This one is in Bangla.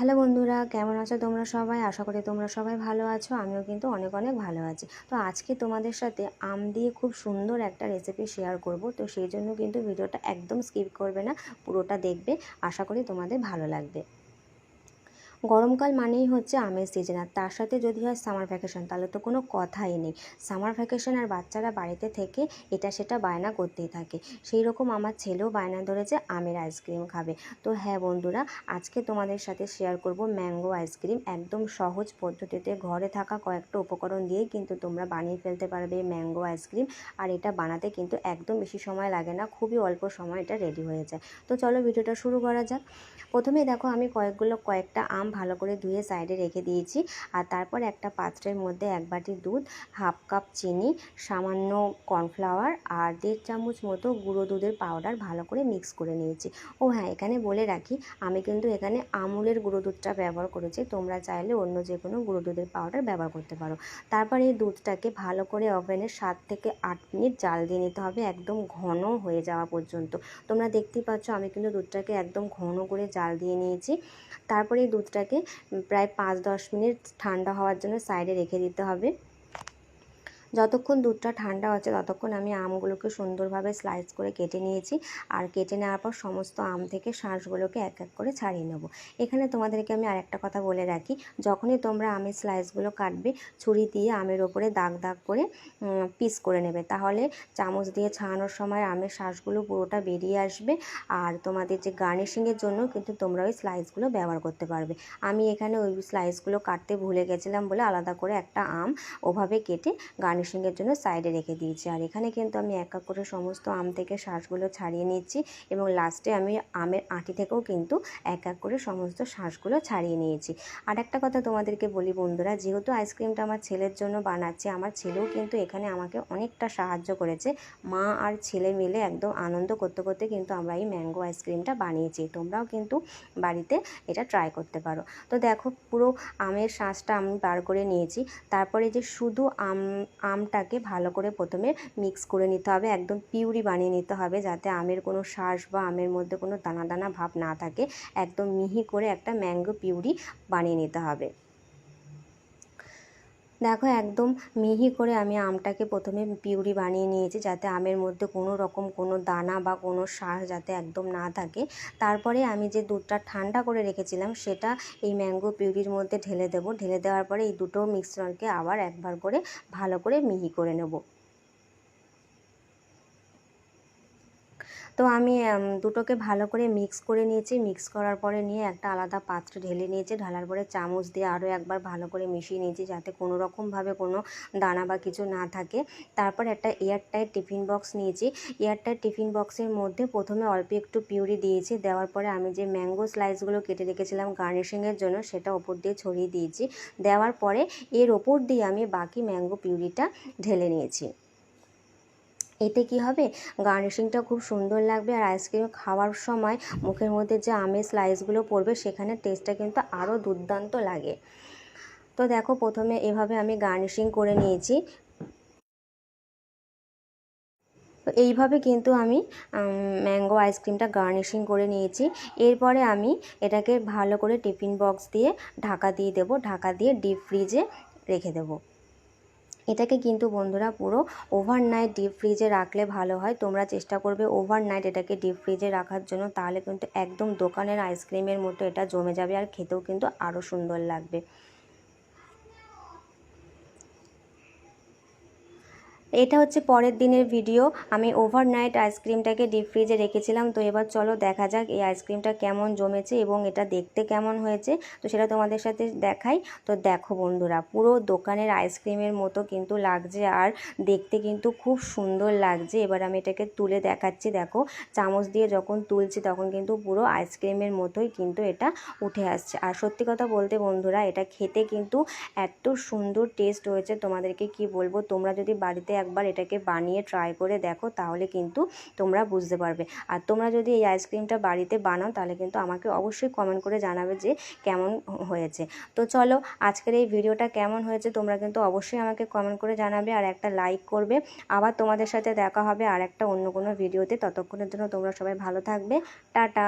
হ্যালো বন্ধুরা, কেমন আছো তোমরা সবাই? আশা করি তোমরা সবাই ভালো আছো, আমিও কিন্তু অনেক অনেক ভালো আছি। তো আজকে তোমাদের সাথে আম দিয়ে খুব সুন্দর একটা রেসিপি শেয়ার করব, তো সেই জন্য কিন্তু ভিডিওটা একদম স্কিপ করবে না, পুরোটা দেখবে, আশা করি তোমাদের ভালো লাগবে। গরমকাল মানেই হচ্ছে আমের সিজন আর তার সাথে যদি হয় সামার ভ্যাকেশন তাহলে তো কোনো কথাই নেই। সামার ভ্যাকেশন আর বাচ্চারা বাড়িতে থেকে এটা সেটা বায়না করতেই থাকে। সেই রকম আমার ছেলেও বায়না ধরেছে, আমের আইসক্রিম খাবে। তো হ্যাঁ বন্ধুরা, আজকে তোমাদের সাথে শেয়ার করব ম্যাঙ্গো আইসক্রিম একদম সহজ পদ্ধতিতে ঘরে থাকা কয়েকটা উপকরণ দিয়েই কিন্তু তোমরা বানিয়ে ফেলতে পারবে ম্যাঙ্গো আইসক্রিম আর এটা বানাতে কিন্তু একদম বেশি সময় লাগে না, খুবই অল্প সময় এটা রেডি হয়ে যায়। তো চলো ভিডিওটা শুরু করা যাক। প্রথমে দেখো আমি কয়েকগুলো, কয়েকটা আম ভালো করে ধুয়ে সাইডে রেখে দিয়েছি। আর তারপর একটা পাত্রের মধ্যে এক বাটি দুধ, হাফ কাপ চিনি, সামান্য কর্নফ্লাওয়ার আর দেড় চামচ মতো গুঁড়ো দুধের পাউডার ভালো করে মিক্স করে নিয়েছি। ও হ্যাঁ এখানে বলে রাখি, আমি কিন্তু এখানে আমুলের গুঁড়ো দুধটা ব্যবহার করেছি। তোমরা চাইলে অন্য যে কোনো গুঁড়ো দুধের পাউডার ব্যবহার করতে পারো। তারপর এই দুধটাকে ভালো করে ওভেনে সাত থেকে আট মিনিট জাল দিয়ে নিতে হবে, একদম ঘন হয়ে যাওয়া পর্যন্ত। তোমরা দেখতেই পাচ্ছ, আমি কিন্তু দুধটাকে একদম ঘন করে জাল দিয়ে নিয়েছি। তারপরে এই দুধটাকে প্রায় পাঁচ দশ মিনিট ঠান্ডা হওয়ার জন্য সাইডে রেখে দিতে হবে। যতক্ষণ দুধটা ঠান্ডা হচ্ছে, ততক্ষণ আমি আমগুলোকে সুন্দরভাবে স্লাইস করে কেটে নিয়েছি। আর কেটে নেওয়ার পর সমস্ত আম থেকে শাঁসগুলোকে এক এক করে ছাড়িয়ে নেব। এখানে তোমাদেরকে আমি আরেকটা কথা বলে রাখি, যখনই তোমরা আমের স্লাইসগুলো কাটবে, ছুরি দিয়ে আমের ওপরে দাগ দাগ করে পিস করে নেবে। তাহলে চামচ দিয়ে ছাড়ানোর সময় আমের শাঁসগুলো পুরোটা বেরিয়ে আসবে। আর তোমাদের যে গার্নিশিংয়ের জন্য কিন্তু তোমরা ওই স্লাইসগুলো ব্যবহার করতে পারবে। আমি এখানে ওই স্লাইসগুলো কাটতে ভুলে গেছিলাম বলে আলাদা করে একটা আম ওভাবে কেটে গার্নি গার্নিশিংয়ের জন্য সাইডে রেখে দিয়েছি। আর এখানে কিন্তু আমি এক এক করে সমস্ত আম থেকে শাঁসগুলো ছাড়িয়ে নিচ্ছি এবং লাস্টে আমি আমের আঁটি থেকেও কিন্তু এক এক করে সমস্ত শাঁসগুলো ছাড়িয়ে নিয়েছি। আর একটা কথা তোমাদেরকে বলি বন্ধুরা, যেহেতু আইসক্রিমটা আমার ছেলের জন্য বানাচ্ছি, আমার ছেলেও কিন্তু এখানে আমাকে অনেকটা সাহায্য করেছে। মা আর ছেলে মিলে একদম আনন্দ করতে করতে কিন্তু আমরা এই ম্যাঙ্গো আইসক্রিমটা বানিয়েছি। তোমরাও কিন্তু বাড়িতে এটা ট্রাই করতে পারো। তো দেখো পুরো আমের শাঁসটা আমি বার করে নিয়েছি। তারপরে যে শুধু আম আমটাকে ভালো করে প্রথমে মিক্স করে নিতে হবে। একদম পিউরি বানিয়ে নিতে হবে যাতে আমের কোনো শ্বাস বা আমের মধ্যে কোনো দানা দানা ভাব না থাকে। একদম মিহি করে একটা ম্যাঙ্গো পিউরি বানিয়ে নিতে হবে। দেখো, একদম মিহি করে আমি আমটাকে প্রথমে পিউরি বানিয়ে নিয়েছি যাতে আমের মধ্যে কোনো রকম কোনো দানা বা কোনো শ্বাস যাতে একদম না থাকে। তারপরে আমি যে দুধটা ঠান্ডা করে রেখেছিলাম সেটা এই ম্যাঙ্গো পিউরির মধ্যে ঢেলে দেবো। ঢেলে দেওয়ার পরে এই দুটো মিশ্রণকে আবার একবার করে ভালো করে মিহি করে নেব। তো আমি দুটোকে ভালো করে মিক্স করে নিয়েছি। মিক্স করার পরে নিয়ে একটা আলাদা পাত্রে ঢেলে নিয়েছি। ঢালার পরে চামচ দিয়ে আরও একবার ভালো করে মিশিয়ে নিয়েছি যাতে কোনো রকমভাবে কোনো দানা বা কিছু না থাকে। তারপর একটা এয়ারটাইট টিফিন বক্স নিয়েছি। এয়ারটাইট টিফিন বক্সের মধ্যে প্রথমে অল্প একটু পিউরি দিয়েছি। দেওয়ার পরে আমি যে ম্যাঙ্গো স্লাইসগুলো কেটে রেখেছিলাম গার্নিশিংয়ের জন্য সেটা ওপর দিয়ে ছড়িয়ে দিয়েছি। দেওয়ার পরে এর ওপর দিয়ে আমি বাকি ম্যাঙ্গো পিউরিটা ঢেলে নিয়েছি। এতে কি হবে? গার্নিশিংটা খুব সুন্দর লাগবে আর আইসক্রিম খাওয়ার সময় মুখের মধ্যে যে আমের স্লাইসগুলো পড়বে সেখানে টেস্টটা কিন্তু আরও দুর্দান্ত লাগে। তো দেখো প্রথমে এভাবে আমি গার্নিশিং করে নিয়েছি। তো এইভাবে কিন্তু আমি ম্যাঙ্গো আইসক্রিমটা গার্নিশিং করে নিয়েছি। এরপরে আমি এটাকে ভালো করে টিফিন বক্স দিয়ে ঢাকা দিয়ে দেবো। ঢাকা দিয়ে ডিপ ফ্রিজে রেখে দেবো। এটাকে কিন্তু বন্ধুরা পুরো ওভারনাইট ডিপ ফ্রিজে রাখলে ভালো হয়। তোমরা চেষ্টা করবে ওভারনাইট এটাকে ডিপ ফ্রিজে রাখার জন্য, তাহলে কিন্তু একদম দোকানের আইসক্রিমের মতো এটা জমে যাবে আর খেতেও কিন্তু আরও সুন্দর লাগবে। এটা হচ্ছে পরের দিনের ভিডিও। আমি ওভারনাইট আইসক্রিমটাকে ডিপ ফ্রিজে রেখেছিলাম। তো এবার চলো দেখা যাক এই আইসক্রিমটা কেমন জমেছে এবং এটা দেখতে কেমন হয়েছে। তো সেটা তোমাদের সাথে দেখাই। তো দেখো বন্ধুরা, পুরো দোকানের আইসক্রিমের মতো কিন্তু লাগছে আর দেখতে কিন্তু খুব সুন্দর লাগছে। এবার আমি এটাকে তুলে দেখাচ্ছি, দেখো। চামচ দিয়ে যখন তুলছি তখন কিন্তু পুরো আইসক্রিমের মতোই কিন্তু এটা উঠে আসছে। আর সত্যি কথা বলতে বন্ধুরা, এটা খেতে কিন্তু এত সুন্দর টেস্ট হয়েছে। তোমাদেরকে কি বলব? তোমরা যদি বাড়িতে একবার এটাকে বানিয়ে ট্রাই করে দেখো, তাহলে কিন্তু তোমরা বুঝতে পারবে। আর তোমরা যদি এই আইসক্রিমটা বাড়িতে বানাও, তাহলে কিন্তু আমাকে অবশ্যই কমেন্ট করে জানাবে যে কেমন হয়েছে। তো চলো, আজকের এই ভিডিওটা কেমন হয়েছে, তোমরা কিন্তু অবশ্যই আমাকে কমেন্ট করে জানাবে আর একটা লাইক করবে। আবার তোমাদের সাথে দেখা হবে আর একটা অন্য কোনো ভিডিওতে। ততক্ষণের জন্য তোমরা সবাই ভালো থাকবে। টাটা!